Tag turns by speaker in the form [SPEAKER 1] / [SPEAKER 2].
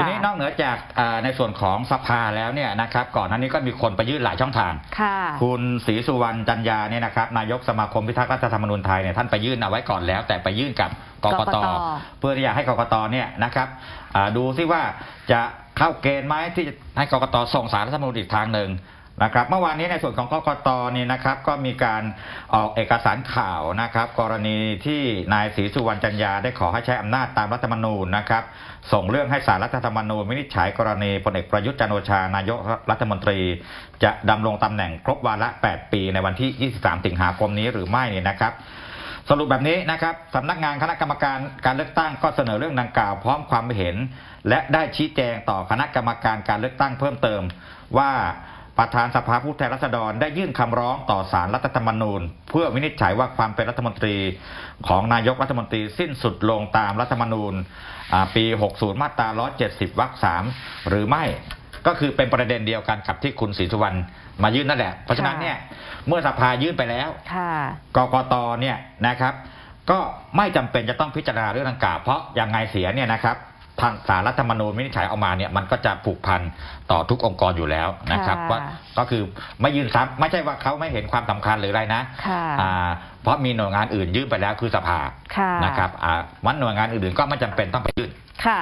[SPEAKER 1] ทีนี้นอกเหนือจากอ่าในส่วนของสภาแล้วเนี่ยนะครับ ก่อนหน้านี้ก็มีคนไปยื่นหลายช่องทาง
[SPEAKER 2] ค่ะ
[SPEAKER 1] คุณศรีสุวรรณจันยาเนี่ยนะครับนายกสมาคมพิทักษ์รัฐธรรมนูญไทยเนี่ยท่านไปยื่นเอาไว้ก่อนแล้ว แต่ไปยื่นกับกก
[SPEAKER 2] ก
[SPEAKER 1] ต
[SPEAKER 2] กต
[SPEAKER 1] เพื่อที่จะให้กกตเนี่ยนะครับอ่าดูซิว่าจะเข้าเกณฑ์ไหมที่จะให้กกตส่งสารรัฐธรรมนูญอีกทางหนึ่ง นะครับเมื่อวานนี้ในส่วนของกกตเนี่ยนะครับก็มีการออกเอกสารข่าวนะครับ กรณีที่นายศรีสุวรรณจันยาได้ขอให้ใช้อำนาจตามรัฐธรรมนูญนะครับ ส่งเรื่องให้สารรัฐธรรมนูญวินิจฉัยกรณีพลเอกประยุทธ์จันโอชานายกรัฐมนตรี จะดำรงตำแหน่งครบวาระ 8 ปีในวันที่ 23 สิงหาคมนี้หรือไม่เนี่ยนะครับสรุปแบบนี้นะครับสำนักงานคณะกรรมการการเลือกตั้งก็เสนอเรื่องดังกล่าวพร้อมความเห็น และได้ชี้แจงต่อคณะกรรมการการเลือกตั้งเพิ่มเติมว่า ประธานสภาผู้แทนราษฎรได้ยื่นคำร้องต่อสารรัฐธรรมนูญ เพื่อวินิจฉัยว่าความเป็นรัฐมนตรีของนายกรัฐมนตรีสิ้นสุดลงตามรัฐธรรมนูญอ่าปี 60 มาตรา 170 วรรค 3 หรือไม่ก็คือเป็นประเด็นเดียวกันกับที่คุณศรีสุวรรณมายื่นนั่นแหละ เพราะฉะนั้นเนี่ยเมื่อสภายื่นไปแล้ว
[SPEAKER 2] ค่ะ
[SPEAKER 1] กกตเนี่ยนะครับ ก็ไม่จำเป็นจะต้องพิจารณาเรื่องดังกล่าวเพราะยังไงเสียเนี่ยนะครับ ทางสารรัฐธรรมนูญวินิจฉัยออกมาเนี่ยมันก็จะผูกพันต่อทุกองค์กรอยู่แล้วนะครับ
[SPEAKER 2] ค่ะ
[SPEAKER 1] ว่าก็คือไม่ยื่นซ้ำไม่ใช่ว่าเขาไม่เห็นความสำคัญหรืออะไรนะ
[SPEAKER 2] ค่ะ
[SPEAKER 1] อ่าเพราะมีหน่วยงานอื่นยื่นไปแล้วคือสภา
[SPEAKER 2] ค่ะ
[SPEAKER 1] นะครับอ่ามันหน่วยงานอื่นๆก็ไม่จำเป็นต้องไปยื่น
[SPEAKER 2] ค่ะ